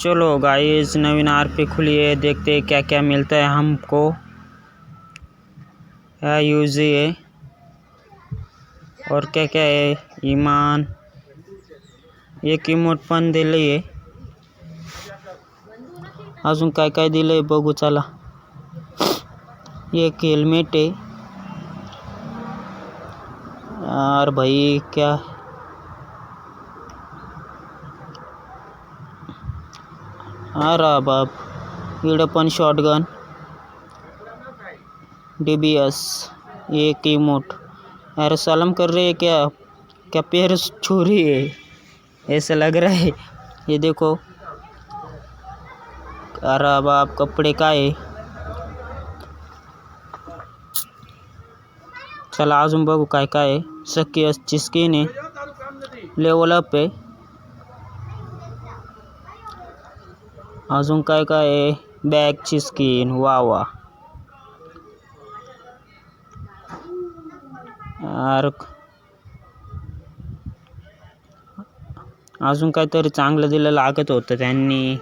चलो गाइस नवीन आरपी खुली है देखते हैं क्या क्या मिलता है हमको। क्या यूज़ है और क्या क्या है? ईमान। एक इमोट पण दिले आहे अजून काय काय दिलंय बघू, चला। एक हेलमेट है यार भाई, क्या बाप इकडं पण शॉटगन डी बी एस एक इमोट अरे सलम कर रहे हैं क्या? क्या पैर छुरी है? ऐसा लग रहा है। ये देखो। अरे बाप कपडे का है? चला, आज़म बाबू काय आहे सखी असची स्किन आहे लेवल अप आहे अजून काय काय आहे? बॅगची स्किन वा वा अजून काहीतरी चांगलं दिलं लागत होतं त्यांनी.